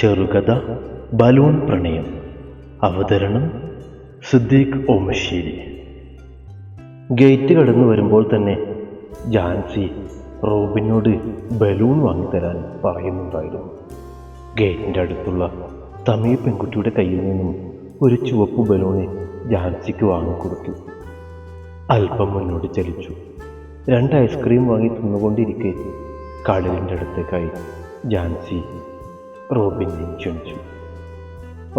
ചെറുകഥ ബലൂൺ പ്രണയം അവതരണം സിദ്ദീഖ് ഓമശ്ശേരി. ഗേറ്റ് കടന്നു വരുമ്പോൾ തന്നെ ജാൻസി റോബിനോട് ബലൂൺ വാങ്ങിത്തരാൻ പറയുന്നുണ്ടായിരുന്നു. ഗേറ്റിന്റെ അടുത്തുള്ള തമിഴ് പെൺകുട്ടിയുടെ കയ്യിൽ നിന്നും ഒരു ചുവപ്പ് ബലൂണ് ജാൻസിക്ക് വാങ്ങിക്കൊടുത്തു. അല്പം മുന്നോട്ട് ചലിച്ചു. രണ്ട് ഐസ്ക്രീം വാങ്ങി തിന്നുകൊണ്ടിരിക്കെ കടലിന്റെ അടുത്തേക്കായി ജാൻസി റോബിനെ ക്ഷണിച്ചു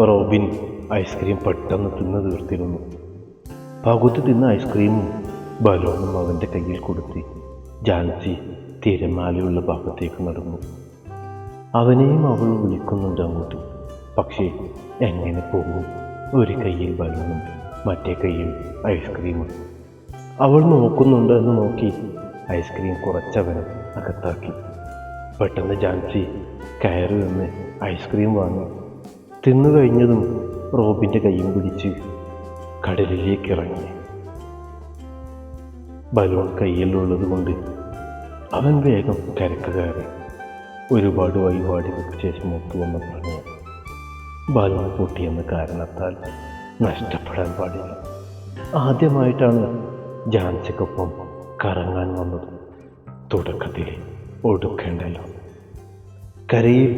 റോബിൻ ഐസ്ക്രീം പെട്ടെന്ന് തിന്ന് തീർത്തിരുന്നു. പകുതി തിന്ന ഐസ്ക്രീമും ബലൂണും അവന്റെ കയ്യിൽ കൊടുത്ത് ജാൻസി തിരമാലയുള്ള ഭാഗത്തേക്ക് നടന്നു. അവനെയും അവൾ വിളിക്കുന്നുണ്ട് അങ്ങോട്ട്. പക്ഷേ എങ്ങനെ പോകും? ഒരു കയ്യിൽ ബലൂണും മറ്റേ കയ്യിൽ ഐസ്ക്രീമും. അവൾ നോക്കുന്നുണ്ട് എന്ന് നോക്കി ഐസ്ക്രീം കുറച്ചവനെ അകത്താക്കി. പെട്ടെന്ന് ജാൻസി കയറി നിന്ന് ഐസ്ക്രീം വാങ്ങി. തിന്നു കഴിഞ്ഞതും റോബിന്റെ കൈയും പിടിച്ച് കടലിലേക്ക് ഇറങ്ങി. ബലൂൺ കയ്യിലുള്ളത് കൊണ്ട് അവൻ വേഗം കരക്ക് കയറി. ഒരുപാട് വഴിപാടുകൾക്ക് ശേഷം ഒത്തുവന്ന പ്രണയം ബലൂൺ പൊട്ടിയെന്ന കാരണത്താൽ നഷ്ടപ്പെടാൻ പാടില്ല. ആദ്യമായിട്ടാണ് ജാൻസിക്കൊപ്പം കറങ്ങാൻ വന്നത്. തുടക്കത്തിൽ ഒടുക്കേണ്ടല്ലോ. കരയിൽ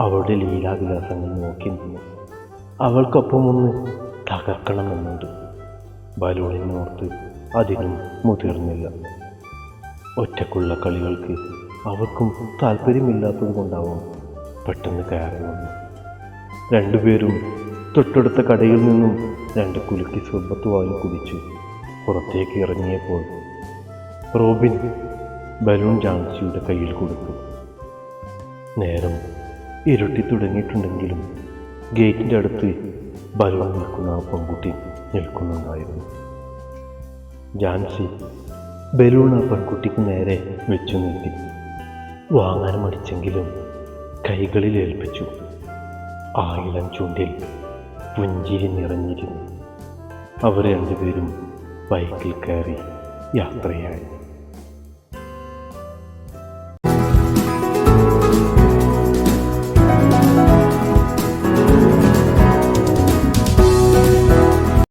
അവളുടെ ലീലാവിലാസങ്ങൾ നോക്കി നിന്നു അവൾക്കൊപ്പം ഒന്ന് തകർക്കണമെന്നുണ്ട് ബലൂണിനോർത്ത് അതിനും മുതിർന്നില്ല. ഒറ്റക്കുള്ള കളികൾക്ക് അവർക്കും താല്പര്യമില്ലാത്തത് കൊണ്ടാവും പെട്ടെന്ന് കയറി വന്നു രണ്ടുപേരും തൊട്ടടുത്ത കടയിൽ നിന്നും രണ്ട് കുലുക്കി സ്വർബത്ത് വാങ്ങി കുടിച്ചു പുറത്തേക്ക് ഇറങ്ങിയപ്പോൾ റോബിൻ ബലൂൺ ജാൻസിയുടെ കയ്യിൽ കൊടുത്തു. നേരം ഇരുട്ടി തുടങ്ങിയിട്ടുണ്ടെങ്കിലും ഗേറ്റിന്റെ അടുത്ത് ബലൂൺ നിൽക്കുന്ന ആ പെൺകുട്ടി നിൽക്കുന്നുണ്ടായിരുന്നു. ജാൻസി ബലൂൺ ആ പെൺകുട്ടിക്ക് നേരെ വെച്ചു നീട്ടി. വാങ്ങാൻ മടിച്ചെങ്കിലും കൈകളിൽ ഏൽപ്പിച്ചു. ആ ഇളം ചൂണ്ടിൽ പുഞ്ചിരി നിറഞ്ഞിരുന്നു. അവർ രണ്ടുപേരും ബൈക്കിൽ കയറി യാത്രയായി.